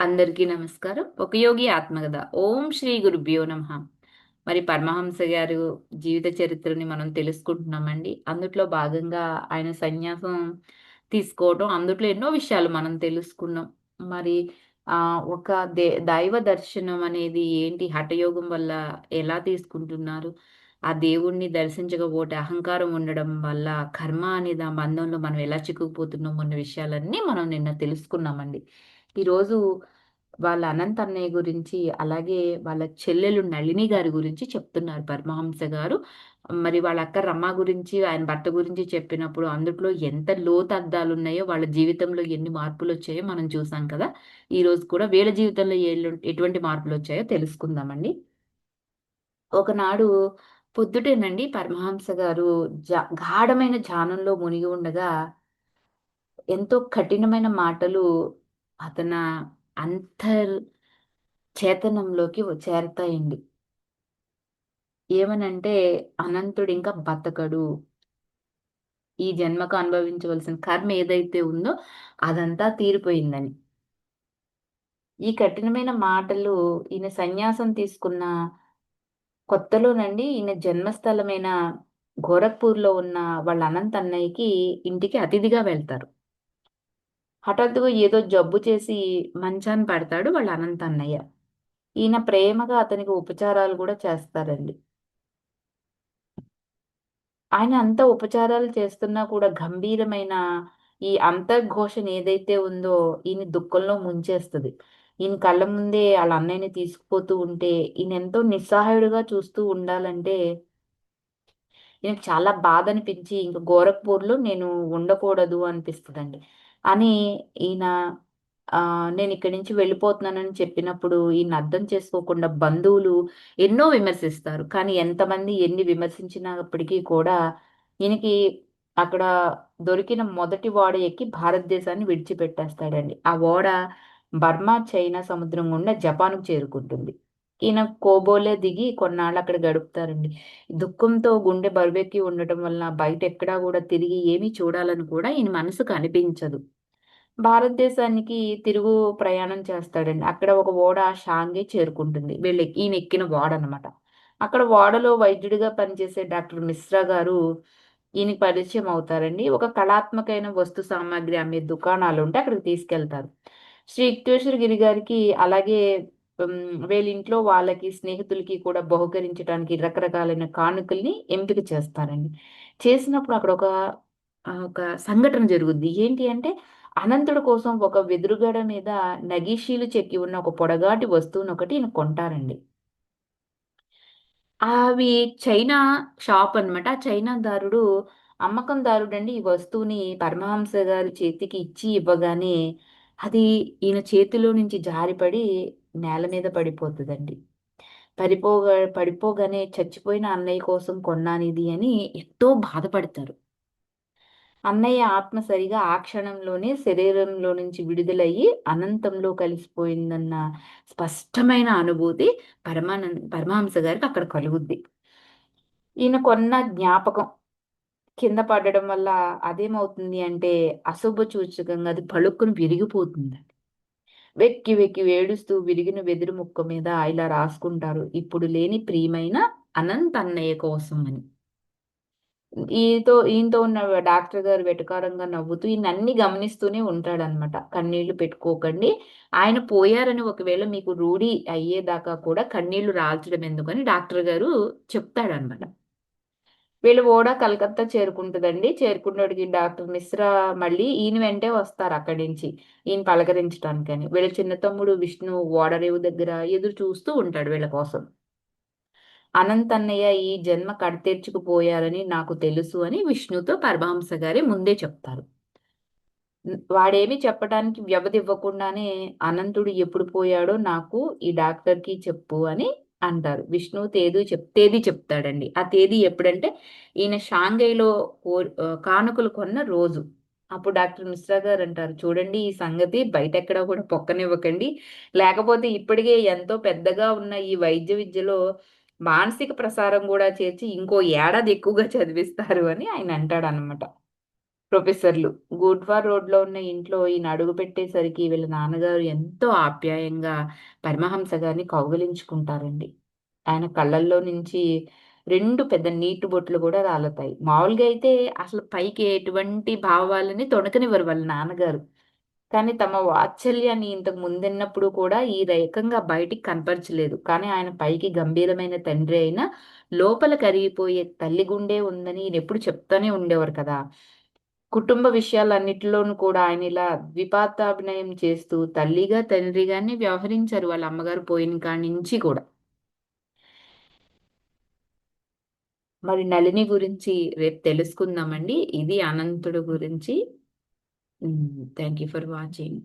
అందరికీ నమస్కారం. ఒక యోగి ఆత్మకథ. ఓం శ్రీ గురుభ్యో నమ. మరి పరమహంస గారు జీవిత చరిత్రని మనం తెలుసుకుంటున్నామండి. అందుట్లో భాగంగా ఆయన సన్యాసం తీసుకోవడం అందుట్లో ఎన్నో విషయాలు మనం తెలుసుకున్నాం. మరి ఆ ఒక దే దైవ దర్శనం అనేది ఏంటి? హఠయోగం వల్ల ఎలా తీసుకుంటున్నారు? ఆ దేవుణ్ణి దర్శించకపోతే అహంకారం ఉండడం వల్ల కర్మ అనేది ఆ బంధంలో మనం ఎలా చిక్కుకుపోతున్నాం అన్న విషయాలన్నీ మనం నిన్న తెలుసుకున్నామండి. ఈరోజు వాళ్ళ అనంత అన్నయ్య గురించి అలాగే వాళ్ళ చెల్లెలు నళిని గారి గురించి చెప్తున్నారు పరమహంస గారు. మరి వాళ్ళ అక్క రమ్మ గురించి ఆయన భర్త గురించి చెప్పినప్పుడు అందుట్లో ఎంత లోతు అర్థాలు ఉన్నాయో వాళ్ళ జీవితంలో ఎన్ని మార్పులు వచ్చాయో మనం చూసాం కదా. ఈ రోజు కూడా వీళ్ళ జీవితంలో ఎటువంటి మార్పులు వచ్చాయో తెలుసుకుందామండి. ఒకనాడు పొద్దుటేనండి పరమహంస గారు జా గాఢమైన ధ్యానంలో మునిగి ఉండగా ఎంతో కఠినమైన మాటలు అతన అంతర్ చేతనంలోకి చేరతాయండి. ఏమనంటే అనంతుడు ఇంకా బతకడు. ఈ జన్మకు అనుభవించవలసిన కర్మ ఏదైతే ఉందో అదంతా తీరిపోయిందని. ఈ కఠినమైన మాటలు ఈయన సన్యాసం తీసుకున్న కొత్తలోనండి ఈయన జన్మస్థలమైన గోరఖ్పూర్లో ఉన్న వాళ్ళ అనంత అన్నయ్యకి ఇంటికి అతిథిగా వెళ్తారు. హఠాత్తుగా ఏదో జబ్బు చేసి మంచాన్ని పడతాడు వాళ్ళ అనంత అన్నయ్య. ఈయన ప్రేమగా అతనికి ఉపచారాలు కూడా చేస్తారండి. ఆయన అంత ఉపచారాలు చేస్తున్నా కూడా గంభీరమైన ఈ అంతర్ఘోషణ ఏదైతే ఉందో ఈయన దుఃఖంలో ముంచేస్తుంది. ఈయన కళ్ళ ముందే వాళ్ళ అన్నయ్యని తీసుకుపోతూ ఉంటే ఈయన ఎంతో నిస్సహాయుడుగా చూస్తూ ఉండాలంటే ఈయనకు చాలా బాధ అనిపించి ఇంక గోరఖ్పూర్లో నేను ఉండకూడదు అనిపిస్తుందండి. అని ఈయన నేను ఇక్కడి నుంచి వెళ్ళిపోతున్నానని చెప్పినప్పుడు ఈయన అర్థం చేసుకోకుండా బంధువులు ఎన్నో విమర్శిస్తారు. కానీ ఎంతమంది ఎన్ని విమర్శించినప్పటికీ కూడా ఈయనకి అక్కడ దొరికిన మొదటి ఓడ ఎక్కి భారతదేశాన్ని విడిచిపెట్టేస్తాడండి. ఆ ఓడ బర్మా చైనా సముద్రం గుండా జపాన్కు చేరుకుంటుంది. ఈయన కోబోలే దిగి కొన్నాళ్ళు అక్కడ గడుపుతారండి. దుఃఖంతో గుండె బరువెక్కి ఉండటం వలన బయట ఎక్కడా కూడా తిరిగి ఏమీ చూడాలని కూడా ఈయన మనసుకు అనిపించదు. భారతదేశానికి తిరుగు ప్రయాణం చేస్తాడండి. అక్కడ ఒక ఓడ షాంగే చేరుకుంటుంది. వీళ్ళు ఈయన ఎక్కిన ఓడ అనమాట అక్కడ ఓడలో వైద్యుడిగా పనిచేసే డాక్టర్ మిశ్రా గారు ఈయనకి పరిచయం అవుతారండి. ఒక కళాత్మకమైన వస్తు సామాగ్రి అమ్మే దుకాణాలు ఉంటే అక్కడికి తీసుకెళ్తారు. శ్రీ యుక్తేశ్వర గిరి గారికి అలాగే వీళ్ళ ఇంట్లో వాళ్ళకి స్నేహితులకి కూడా బహుకరించడానికి రకరకాలైన కానుకల్ని ఎంపిక చేస్తారండి. చేసినప్పుడు అక్కడ ఒక ఒక సంఘటన జరుగుద్ది. ఏంటి అంటే అనంతుడు కోసం ఒక వెదురుగడ మీద నగీషీలు చెక్కి ఉన్న ఒక పొడగాటి వస్తువును ఒకటి ఈయన కొంటారండి. అవి చైనా షాప్ అనమాట ఆ చైనాదారుడు అమ్మకందారుడు అండి ఈ వస్తువుని పరమహంస గారి చేతికి ఇచ్చి ఇవ్వగానే అది ఈయన చేతిలో నుంచి జారిపడి నేల మీద పడిపోతుందండి. పడిపోగా పడిపోగానే చచ్చిపోయిన అన్నయ్య కోసం కొన్నానిది అని ఎంతో బాధపడతారు. అన్నయ్య ఆత్మ సరిగా ఆ క్షణంలోనే శరీరంలో నుంచి విడుదలయ్యి అనంతంలో కలిసిపోయిందన్న స్పష్టమైన అనుభూతి పరమానంద పరమహంస గారికి అక్కడ కలుగుద్ది. ఈయన కొన్న జ్ఞాపకం కింద పడడం వల్ల అదేమవుతుంది అంటే అశుభ సూచకంగా అది పలుక్కుని విరిగిపోతుందండి వెక్కి వెక్కి వేడుస్తూ విరిగిన వెదురు ముక్క మీద ఇలా రాసుకుంటారు. ఇప్పుడు లేని ప్రియమైన అనంత్ అన్నయ్య కోసం అని. ఈతో ఈయనతో ఉన్న డాక్టర్ గారు వెటకారంగా నవ్వుతూ ఈయన అన్ని గమనిస్తూనే ఉంటాడనమాట కన్నీళ్ళు పెట్టుకోకండి. ఆయన పోయారని ఒకవేళ మీకు రూఢి అయ్యేదాకా కూడా కన్నీళ్ళు రాల్చడం ఎందుకని డాక్టర్ గారు చెప్తాడనమాట వీళ్ళు కూడా కలకత్తా చేరుకుంటుందండి. చేరుకున్నడికి డాక్టర్ మిశ్రా మళ్ళీ ఈయన వెంటే వస్తారు అక్కడి నుంచి ఈయన పలకరించడానికని వీళ్ళ చిన్న తమ్ముడు విష్ణు ఓడరేవు దగ్గర ఎదురు చూస్తూ ఉంటాడు వీళ్ళ కోసం. అనంతన్నయ్య ఈ జన్మ కడతీర్చుకుపోయారని నాకు తెలుసు అని విష్ణుతో పరమహంస గారి ముందే చెప్తారు. వాడేమి చెప్పడానికి వ్యవధి ఇవ్వకుండానే అనంతుడు ఎప్పుడు పోయాడో నాకు ఈ డాక్టర్కి చెప్పు అని అంటారు. విష్ణువు తేదీ చెప్ తేదీ చెప్తాడండి. ఆ తేదీ ఎప్పుడంటే ఈయన షాంఘైలో కానుకలు కొన్న రోజు. అప్పుడు డాక్టర్ మిశ్రా గారు అంటారు చూడండి ఈ సంగతి బయట ఎక్కడ కూడా పొక్కనివ్వకండి. లేకపోతే ఇప్పటికే ఎంతో పెద్దగా ఉన్న ఈ వైద్య విద్యలో మానసిక ప్రసారం కూడా చేర్చి ఇంకో ఏడాది ఎక్కువగా చదివిస్తారు అని ఆయన అంటాడు అనమాట ప్రొఫెసర్లు గుడ్వార్ రోడ్లో ఉన్న ఇంట్లో ఈయన అడుగు పెట్టేసరికి వీళ్ళ నాన్నగారు ఎంతో ఆప్యాయంగా పరమహంస గారిని కౌగిలించుకుంటారండి. ఆయన కళ్ళల్లో నుంచి రెండు పెద్ద నీటి బొట్లు కూడా రాలతాయి. మామూలుగా అయితే అసలు పైకి ఎటువంటి భావాలని తొణకనివ్వరు వాళ్ళ నాన్నగారు. కానీ తమ వాత్సల్యాన్ని ఇంతకు ముందున్నప్పుడు కూడా ఈ రకంగా బయటికి కనపరచలేదు. కానీ ఆయన పైకి గంభీరమైన తండ్రి అయినా లోపల కరిగిపోయే తల్లి గుండె ఉందని ఈయన ఎప్పుడు చెప్తానే ఉండేవారు కదా. కుటుంబ విషయాలన్నిటిలోనూ కూడా ఆయన ఇలా ద్విపాతాభినయం చేస్తూ తల్లిగా తండ్రిగానే వ్యవహరించారు వాళ్ళ అమ్మగారు పోయిన కాడి నుంచి కూడా. మరి నళిని గురించి రేపు తెలుసుకుందామండి. ఇది అనంతుడు గురించి. Thank you for watching